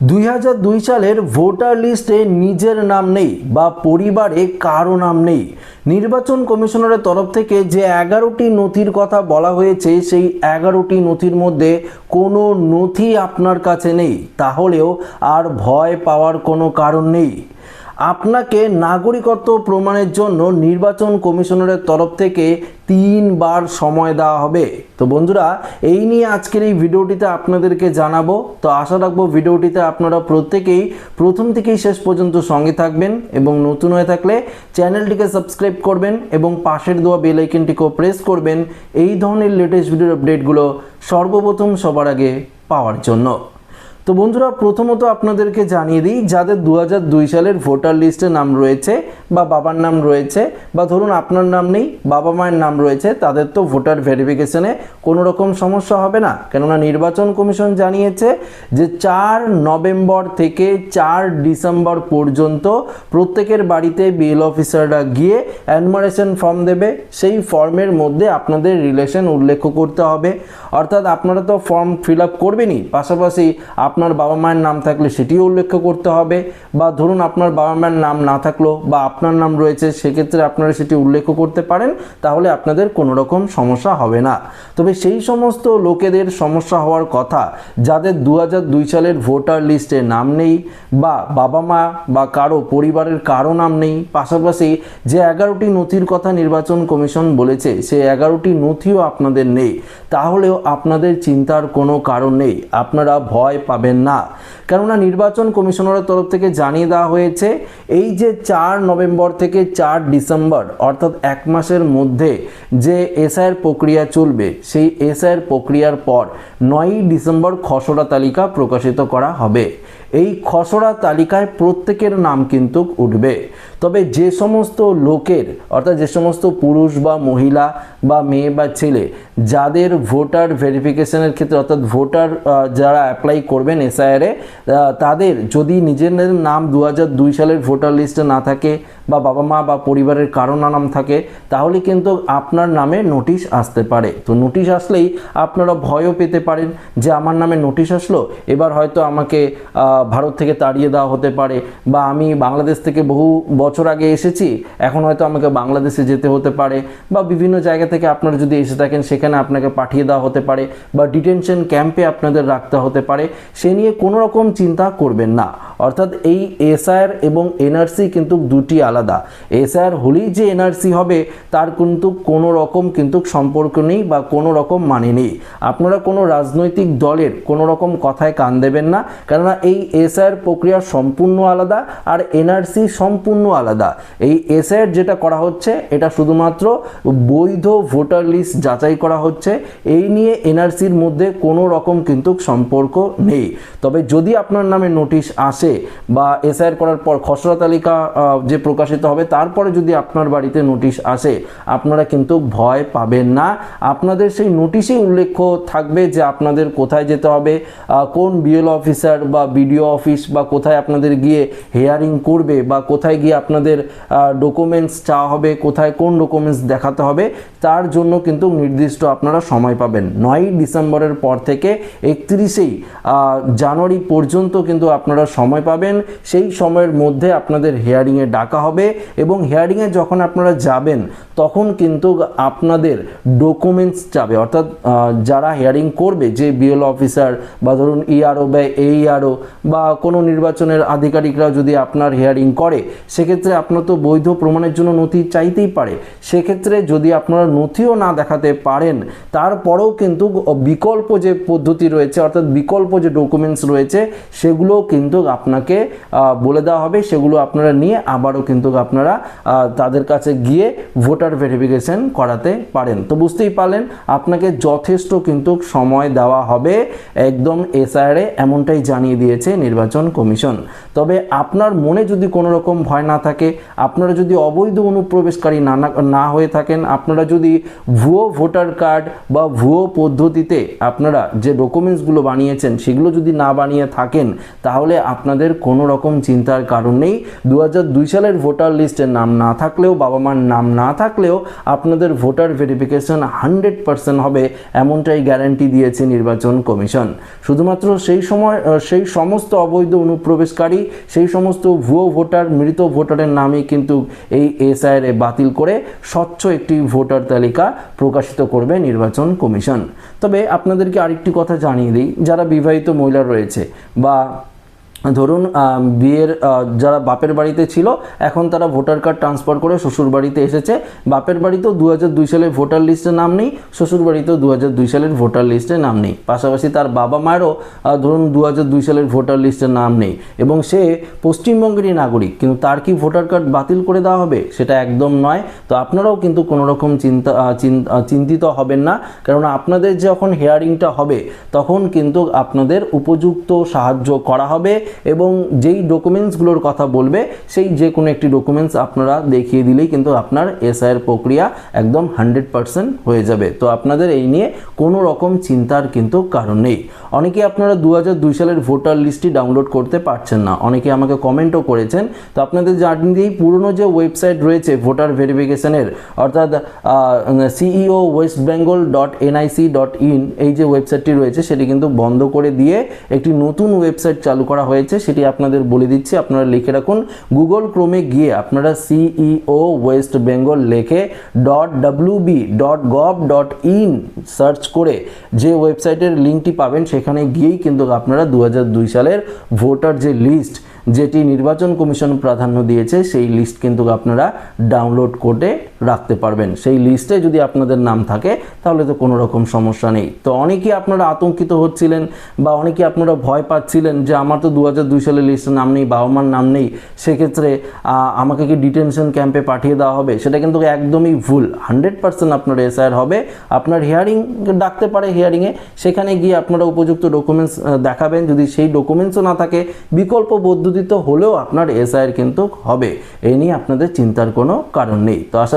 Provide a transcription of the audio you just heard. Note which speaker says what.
Speaker 1: দুই হাজার দুই সালের ভোটার লিস্টে নিজের নাম নেই বা পরিবারে কারও নাম নেই। নির্বাচন কমিশনারের তরফ থেকে যে এগারোটি নথির কথা বলা হয়েছে, সেই এগারোটি নথির মধ্যে কোনো নথি আপনার কাছে নেই। তাহলেও আর ভয় পাওয়ার কোনো কারণ নেই। আপনাকে নাগরিকত্ব প্রমাণের জন্য নির্বাচন কমিশনারের তরফ থেকে তিনবার সময় দেওয়া হবে। তো বন্ধুরা, এই নিয়ে আজকের এই ভিডিওটিতে আপনাদেরকে জানাব। তো আশা রাখব ভিডিওটিতে আপনারা প্রত্যেকেই প্রথম থেকেই শেষ পর্যন্ত সঙ্গে থাকবেন এবং নতুন হয়ে থাকলে চ্যানেলটিকে সাবস্ক্রাইব করবেন এবং পাশের দেওয়া বেল আইকনটিকেও প্রেস করবেন। এই ধরনের লেটেস্ট ভিডিওর আপডেটগুলো সর্বপ্রথম সবার আগে পাওয়ার জন্য। তো বন্ধুরা, প্রথমত আপনাদেরকে জানিয়ে দিই, যাদের দু দুই সালের ভোটার লিস্টে নাম রয়েছে বা বাবার নাম রয়েছে বা ধরুন আপনার নাম নেই, বাবা মায়ের নাম রয়েছে, তাদের তো ভোটার ভেরিফিকেশনে কোনো রকম সমস্যা হবে না। কেননা নির্বাচন কমিশন জানিয়েছে যে চার নভেম্বর থেকে চার ডিসেম্বর পর্যন্ত প্রত্যেকের বাড়িতে বিএল অফিসাররা গিয়ে অ্যানমারেশন ফর্ম দেবে। সেই ফর্মের মধ্যে আপনাদের রিলেশন উল্লেখ করতে হবে। অর্থাৎ আপনারা তো ফর্ম ফিল আপ করবেনই, পাশাপাশি আপনার বাবা মায়ের নাম থাকলে সেটিও উল্লেখ করতে হবে বা ধরুন আপনার বাবা মায়ের নাম না থাকল বা আপনার নাম রয়েছে, সেক্ষেত্রে আপনারা সেটি উল্লেখ করতে পারেন, তাহলে আপনাদের কোনো রকম সমস্যা হবে না। তবে সেই সমস্ত লোকেদের সমস্যা হওয়ার কথা, যাদের দু দুই সালের ভোটার লিস্টে নাম নেই বা বাবা মা বা কারও পরিবারের কারও নাম নেই, পাশাপাশি যে এগারোটি নথির কথা নির্বাচন কমিশন বলেছে সেই এগারোটি নথিও আপনাদের নেই, তাহলেও আপনাদের চিন্তার কোনো কারণ নেই। আপনারা ভয় পাবেন না। কেননা নির্বাচন কমিশনারের তরফ থেকে জানিয়ে দেওয়া হয়েছে, এই যে চার নভেম্বর থেকে চার ডিসেম্বর, অর্থাৎ এক মাসের মধ্যে যে এসআইয়ের প্রক্রিয়া চলবে, সেই এসআইয়ের প্রক্রিয়ার পর নয়ই ডিসেম্বর খসড়া তালিকা প্রকাশিত করা হবে। এই খসড়া তালিকায় প্রত্যেকের নাম কিন্তু উঠবে। তবে যে সমস্ত লোকের, অর্থাৎ যে সমস্ত পুরুষ বা মহিলা বা মেয়ে বা ছেলে, যাদের ভোটার ভেরিফিকেশনের ক্ষেত্রে, অর্থাৎ ভোটার যারা অ্যাপ্লাই করবেন এসআইআরে তাদের যদি নিজেদের নাম দু দুই সালের ভোটার লিস্টে না থাকে বা বাবা মা বা পরিবারের কারও নাম থাকে, তাহলে কিন্তু আপনার নামে নোটিশ আসতে পারে। তো নোটিশ আসলেই আপনারা ভয়ও পেতে পারেন যে আমার নামে নোটিশ আসলো, এবার হয়তো আমাকে ভারত থেকে তাড়িয়ে দেওয়া হতে পারে বা আমি বাংলাদেশ থেকে বহু বছর আগে এসেছি, এখন হয়তো আমাকে বাংলাদেশে যেতে হতে পারে বা বিভিন্ন জায়গা থেকে আপনারা যদি এসে থাকেন সেখানে আপনাকে পাঠিয়ে দেওয়া হতে পারে বা ডিটেনশন ক্যাম্পে আপনাদের রাখতে হতে পারে, সে নিয়ে কোনো রকম চিন্তা করবেন না। অর্থাৎ এই এসআইআর এবং এনআরসি কিন্তু দুটি আলাদা। এসআইআর হলেই যে এনআরসি হবে তার কিন্তু কোনো রকম কিন্তু সম্পর্ক নেই বা কোনো রকম মানে নেই। আপনারা কোনো রাজনৈতিক দলের কোনো রকম কথায় কান দেবেন না, কেননা এই এসআইআর প্রক্রিয়া সম্পূর্ণ আলাদা আর এনআরসি সম্পূর্ণ আলাদা। এই এসআইআর যেটা করা হচ্ছে, এটা শুধুমাত্র বৈধ ভোটার লিস্ট যাচাই করা হচ্ছে। এই নিয়ে এনআরসির মধ্যে কোনো রকম কিন্তু সম্পর্ক নেই। তবে যদি আপনার নামে নোটিশ আসে বা এসআইআর করার পর খসড়া তালিকা যে প্রকাশিত হবে, তারপরে যদি আপনার বাড়িতে নোটিশ আসে, আপনারা কিন্তু ভয় পাবেন না। আপনাদের সেই নোটিশেই উল্লেখ থাকবে যে আপনাদের কোথায় যেতে হবে কোন বিএল অফিসার বা বিডিও অফিস বা কোথায় আপনাদের গিয়ে হেয়ারিং করবে বা কোথায় গিয়ে আপনাদের ডকুমেন্টস চাওয়া হবে, কোথায় কোন ডকুমেন্টস দেখাতে হবে, তার জন্য কিন্তু নির্দিষ্ট আপনারা সময় পাবেন। নয়ই ডিসেম্বরের পর থেকে একত্রিশেই জানুয়ারি পর্যন্ত কিন্তু আপনারা সময় পাবেন। সেই সময়ের মধ্যে আপনাদের হেয়ারিংয়ে ডাকা হবে এবং হেয়ারিংয়ে যখন আপনারা যাবেন, তখন কিন্তু আপনাদের ডকুমেন্টস যাবে। অর্থাৎ যারা হেয়ারিং করবে, যে বিএল অফিসার বা ধরুন ইআরও বা এইআরও বা কোনো নির্বাচনের আধিকারিকরা যদি আপনার হেয়ারিং করে, সেক্ষেত্রে আপনার তো বৈধ প্রমাণের জন্য নথি চাইতেই পারে। সেক্ষেত্রে যদি আপনারা নথিও না দেখাতে পারেন, তারপরেও কিন্তু বিকল্প যে পদ্ধতি রয়েছে, অর্থাৎ বিকল্প যে ডকুমেন্টস রয়েছে সেগুলো কিন্তু আপনাকে বলে দেওয়া হবে। সেগুলো আপনারা নিয়ে আবারও কিন্তু আপনারা তাদের কাছে গিয়ে ভোটার ভেরিফিকেশন করাতে পারেন। তো বুঝতেই পারলেন, আপনাকে যথেষ্ট কিন্তু সময় দেওয়া হবে। একদম এসআইআরে এমনটাই জানিয়ে দিয়েছে নির্বাচন কমিশন। তবে আপনার মনে যদি কোনো রকম ভয় না থাকে, আপনারা যদি অবৈধ অনুপ্রবেশকারী না হয়ে থাকেন, আপনারা যদি ভুয়ো ভোটার কার্ড বা ভুয়ো পদ্ধতিতে আপনারা যে ডকুমেন্টসগুলো বানিয়েছেন, সেগুলো যদি না বানিয়ে থাকেন, তাহলে আপনাদের কোনো রকম চিন্তার কারণ নেই। দু সালের ভোটার লিস্টের নাম না থাকলেও, বাবা মার নাম না থাকলেও আপনাদের ভোটার ভেরিফিকেশন হান্ড্রেড পার্সেন্ট হবে, এমনটাই গ্যারান্টি দিয়েছে নির্বাচন কমিশন। শুধুমাত্র সেই সময়, সেই সমস্ত অবৈধ অনুপ্রবেশকারী, সেই সমস্ত ভুয়ো ভোটার, মৃত ভোটারের নামে কিন্তু এই এসআইআরে বাতিল করে স্বচ্ছ একটি ভোটার তালিকা প্রকাশিত করবে নির্বাচন কমিশন। তবে আপনাদেরকে আরেকটি কথা জানিয়ে দিই, যারা বিবাহিত মহিলা রয়েছে বা ধরুন বিয়ের যারা বাপের বাড়িতে ছিল, এখন তারা ভোটার কার্ড ট্রান্সফার করে শ্বশুর বাড়িতে এসেছে। বাপের বাড়িতেও দু হাজার দুই সালের ভোটার লিস্টে নাম নেই, শ্বশুর বাড়িতেও দু হাজার দুই সালের ভোটার লিস্টে নাম নেই। পাশাপাশি তার বাবা মায়েরও ধরুন দু হাজার দুই সালের ভোটার লিস্টে নাম নেই। এবং সে পশ্চিমবঙ্গেরই নাগরিক, কিন্তু তার কি ভোটার কার্ড বাতিল করে দেওয়া হবে? সেটা একদম নয়। তো আপনারাও কিন্তু কোনো রকম চিন্তা চিন্তিত হবেন না। কারণ আপনাদের যখন হেয়ারিংটা হবে, তখন কিন্তু আপনাদের উপযুক্ত সাহায্য করা হবে। এবং যেই ডকুমেন্টসগুলোর কথা বলবে, সেই যে কোনো একটি ডকুমেন্টস আপনারা দেখিয়ে দিলেই কিন্তু আপনার এসআইয়ের প্রক্রিয়া একদম হান্ড্রেড পারসেন্ট হয়ে যাবে। তো আপনাদের এই নিয়ে কোনো রকম চিন্তার কিন্তু কারণ নেই। অনেকে আপনারা দু সালের ভোটার লিস্টটি ডাউনলোড করতে পারছেন না। অনেকে আমাকে কমেন্টও করেছেন। তো আপনাদের জানিয়ে পুরনো যে ওয়েবসাইট রয়েছে ভোটার ভেরিফিকেশনের অর্থাৎ CEO West Bengal dot NIC dot in এই যে ওয়েবসাইটটি রয়েছে, সেটি কিন্তু বন্ধ করে দিয়ে একটি নতুন ওয়েবসাইট চালু করা হয়েছে। সেটি আপনাদের বলে দিচ্ছি। আপনারা লিখে রাখুন। গুগল ক্রোমে গিয়ে আপনারা সিইও ওয়েস্ট বেঙ্গল লেখে dot W B dot gov dot in search করে যে ওয়েবসাইটের লিঙ্কটি পাবেন, সেখানে গিয়েই কিন্তু আপনারা দু হাজার দুই সালের ভোটার যে লিস্ট যেটি নির্বাচন কমিশন প্রাধান্য দিয়েছে, সেই লিস্ট কিন্তু আপনারা ডাউনলোড করে রাখতে পারবেন। সেই লিস্টে যদি আপনাদের নাম থাকে, তাহলে তো কোনো রকম সমস্যা নেই। তো অনেকেই আপনারা আতঙ্কিত হচ্ছিলেন বা অনেকেই আপনারা ভয় পাচ্ছিলেন যে, আমার তো দু দুই সালের লিস্টে নাম নেই বাবা মার নাম নেই। সেক্ষেত্রে আমাকে কি ডিটেনশন ক্যাম্পে পাঠিয়ে দেওয়া হবে? সেটা কিন্তু একদমই ভুল। হান্ড্রেড পার্সেন্ট আপনার এসআইআর হবে। আপনার হিয়ারিং ডাকতে পারে হিয়ারিংয়ে সেখানে গিয়ে আপনারা উপযুক্ত ডকুমেন্টস দেখাবেন। যদি সেই ডকুমেন্টসও না থাকে, বিকল্প পদ্ধতিতে হলেও আপনার এসআইআর কিন্তু হবে। এই নিয়ে আপনাদের চিন্তার কোনো কারণ নেই। তো আশা